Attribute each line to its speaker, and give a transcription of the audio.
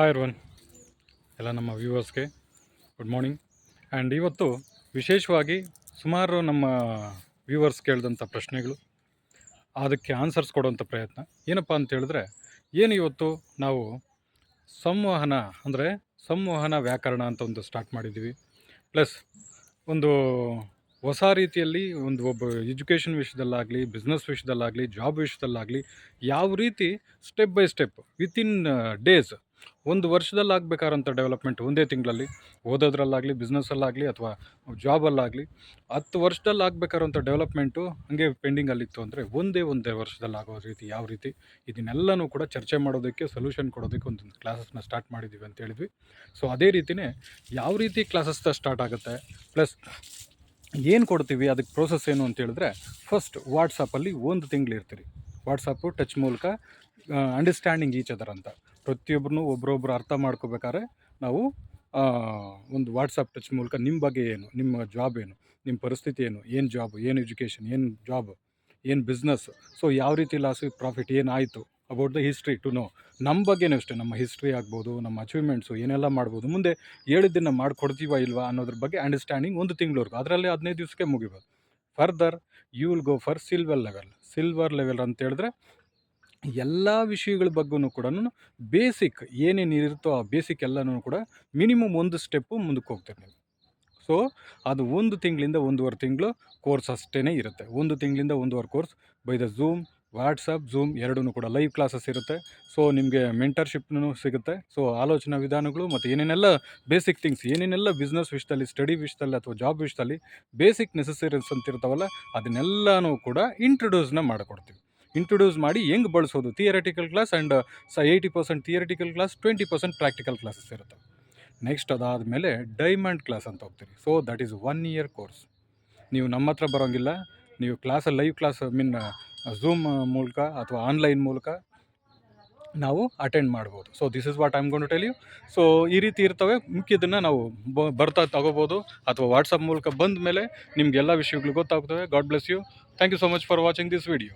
Speaker 1: Hi one ಎಲ್ಲ ನಮ್ಮ ವ್ಯೂವರ್ಸ್ಗೆ good morning and ಇವತ್ತು ವಿಶೇಷವಾಗಿ ಸುಮಾರು ನಮ್ಮ ವ್ಯೂವರ್ಸ್ ಕೇಳಿದಂಥ ಪ್ರಶ್ನೆಗಳು, ಅದಕ್ಕೆ ಆನ್ಸರ್ಸ್ ಕೊಡುವಂಥ ಪ್ರಯತ್ನ. ಏನಪ್ಪ ಅಂತ ಹೇಳಿದ್ರೆ, ಏನು ಇವತ್ತು ನಾವು ಸಂವಹನ, ಅಂದರೆ ಸಂವಹನ ವ್ಯಾಕರಣ ಅಂತ ಒಂದು ಸ್ಟಾರ್ಟ್ ಮಾಡಿದ್ದೀವಿ. ಪ್ಲಸ್ ಒಂದು ಹೊಸ ರೀತಿಯಲ್ಲಿ ಒಂದು ಒಬ್ಬ ಎಜುಕೇಷನ್ ವಿಷಯದಲ್ಲಾಗಲಿ ಬಿಸ್ನೆಸ್ ವಿಷಯದಲ್ಲಾಗಲಿ ಜಾಬ್ ವಿಷಯದಲ್ಲಾಗಲಿ, ಯಾವ ರೀತಿ step by step within days ಒಂದು ವರ್ಷದಲ್ಲಿ ಆಗಬೇಕಾದಂಥ ಡೆವಲಪ್ಮೆಂಟ್ ಒಂದೇ ತಿಂಗಳಲ್ಲಿ. ಓದೋದ್ರಲ್ಲಾಗಲಿ ಬಿಸ್ನೆಸ್ಸಲ್ಲಾಗಲಿ ಅಥವಾ ಜಾಬಲ್ಲಾಗಲಿ ಹತ್ತು ವರ್ಷದಲ್ಲಿ ಆಗಬೇಕಾದಂಥ ಡೆವಲಪ್ಮೆಂಟು ಹಾಗೆ ಪೆಂಡಿಂಗಲ್ಲಿತ್ತು ಅಂದರೆ ಒಂದೇ ಒಂದೇ ವರ್ಷದಲ್ಲಿ ಆಗೋ ರೀತಿ, ಯಾವ ರೀತಿ? ಇದನ್ನೆಲ್ಲನೂ ಕೂಡ ಚರ್ಚೆ ಮಾಡೋದಕ್ಕೆ ಸೊಲ್ಯೂಷನ್ ಕೊಡೋದಕ್ಕೆ ಒಂದು ಕ್ಲಾಸಸ್ನ ಸ್ಟಾರ್ಟ್ ಮಾಡಿದ್ದೀವಿ ಅಂತ ಹೇಳಿದ್ವಿ. ಸೊ ಅದೇ ರೀತಿಯೇ ಯಾವ ರೀತಿ ಕ್ಲಾಸಸ್ ಸ್ಟಾರ್ಟ್ ಆಗುತ್ತೆ? ಪ್ಲಸ್ ಏನು ಕೊಡ್ತೀವಿ? ಅದಕ್ಕೆ ಪ್ರೋಸೆಸ್ ಏನು ಅಂತ ಹೇಳಿದ್ರೆ ಫಸ್ಟ್ ವಾಟ್ಸಪ್ಪಲ್ಲಿ ಒಂದು ತಿಂಗಳು ಇರ್ತೀರಿ. ವಾಟ್ಸಪ್ಪು ಟಚ್ ಮೂಲಕ ಅಂಡರ್ಸ್ಟ್ಯಾಂಡಿಂಗ್ ಈಚ್ ಅದರ್ ಅಂತ. ಪ್ರತಿಯೊಬ್ಬರನ್ನು ಒಬ್ರೊಬ್ರು ಅರ್ಥ ಮಾಡ್ಕೋಬೇಕಾದ್ರೆ ನಾವು ಒಂದು ವಾಟ್ಸಪ್ ಟಚ್ ಮೂಲಕ ನಿಮ್ಮ ಬಗ್ಗೆ ಏನು, ನಿಮ್ಮ ಜಾಬ್ ಏನು ನಿಮ್ಮ ಪರಿಸ್ಥಿತಿ ಏನು ಏನು ಜಾಬ್ ಏನು ಎಜುಕೇಷನ್ ಏನು ಜಾಬ್ ಏನು ಬಿಸ್ನೆಸ್ ಸೊ ಯಾವ ರೀತಿ ಲಾಸ್ ಪ್ರಾಫಿಟ್ ಏನಾಯಿತು about the history to know ನಮ್ಮ ಬಗ್ಗೆನೂ ಅಷ್ಟೇ, ನಮ್ಮ ಹಿಸ್ಟ್ರಿ ಆಗ್ಬೋದು, ನಮ್ಮ ಅಚೀವ್ಮೆಂಟ್ಸು ಏನೆಲ್ಲ ಮಾಡ್ಬೋದು, ಮುಂದೆ ಹೇಳಿದ್ದನ್ನು ಮಾಡಿಕೊಡ್ತೀವ ಇಲ್ವಾ ಅನ್ನೋದ್ರ ಬಗ್ಗೆ ಅಂಡರ್ಸ್ಟ್ಯಾಂಡಿಂಗ್ ಒಂದು ತಿಂಗಳವರೆಗೂ, ಅದರಲ್ಲಿ ಹದಿನೈದು ದಿವಸಕ್ಕೆ ಮುಗಿಬೋದು. Further you will go for silver level silver level ಅಂತ ಹೇಳಿದ್ರೆ ಎಲ್ಲ ವಿಷಯಗಳ ಬಗ್ಗೂ ಕೂಡ ಬೇಸಿಕ್ ಏನೇನು ಇರುತ್ತೋ ಆ ಬೇಸಿಕ್ ಎಲ್ಲನೂ ಕೂಡ ಮಿನಿಮಮ್ ಒಂದು ಸ್ಟೆಪ್ಪು ಮುಂದಕ್ಕೆ ಹೋಗ್ತೀರಿ ನೀವು. ಸೊ ಅದು ಒಂದು ತಿಂಗಳಿಂದ ಒಂದೂವರೆ ತಿಂಗಳು ಕೋರ್ಸ್ ಅಷ್ಟೇ ಇರುತ್ತೆ. ಒಂದು ತಿಂಗಳಿಂದ ಒಂದೂವರೆ course by the Zoom WhatsApp Zoom ಎರಡೂ ಕೂಡ ಲೈವ್ ಕ್ಲಾಸಸ್ ಇರುತ್ತೆ. ಸೊ ನಿಮಗೆ ಮೆಂಟರ್ಶಿಪ್ನೂ ಸಿಗುತ್ತೆ. ಸೊ ಆಲೋಚನಾ ವಿಧಾನಗಳು ಮತ್ತು ಏನೇನೆಲ್ಲ ಬೇಸಿಕ್ ಥಿಂಗ್ಸ್ ಏನೇನೆಲ್ಲ ಬಿಸ್ನೆಸ್ ವಿಷಯದಲ್ಲಿ ಸ್ಟಡಿ ವಿಷಯದಲ್ಲಿ ಅಥವಾ ಜಾಬ್ ವಿಷಯದಲ್ಲಿ ಬೇಸಿಕ್ ನೆಸಸರೀಸ್ ಅಂತ ಇರ್ತಾವಲ್ಲ ಅದನ್ನೆಲ್ಲನೂ ಕೂಡ ಇಂಟ್ರೊಡ್ಯೂಸ್ನ ಮಾಡಿಕೊಡ್ತೀವಿ. ಇಂಟ್ರೊಡ್ಯೂಸ್ ಮಾಡಿ ಹೆಂಗೆ ಬಳಸೋದು? ಥಿಯರಿಟಿಕಲ್ ಕ್ಲಾಸ್ ಆ್ಯಂಡ್ ಸ eighty percent theoretical class twenty percent practical classes ಇರುತ್ತೆ. ನೆಕ್ಸ್ಟ್ ಅದಾದಮೇಲೆ ಡೈಮಂಡ್ ಕ್ಲಾಸ್ ಅಂತ ಹೋಗ್ತೀರಿ. So that is one year course ನೀವು ನಮ್ಮ ಹತ್ರ ಬರೋಂಗಿಲ್ಲ. ನೀವು class live class mean Zoom ಮೂಲಕ ಅಥವಾ ಆನ್ಲೈನ್ ಮೂಲಕ ನಾವು ಅಟೆಂಡ್ ಮಾಡ್ಬೋದು. So this is what I'm gonna tell you so ಈ ರೀತಿ ಇರ್ತವೆ. ಮುಖ್ಯದನ್ನು ನಾವು ಬರ್ತಾ ತಗೋಬೋದು. ಅಥವಾ ವಾಟ್ಸಪ್ ಮೂಲಕ ಬಂದ ಮೇಲೆ ನಿಮಗೆಲ್ಲ ವಿಷಯಗಳು ಗೊತ್ತಾಗ್ತವೆ. God bless you thank you so much for watching this video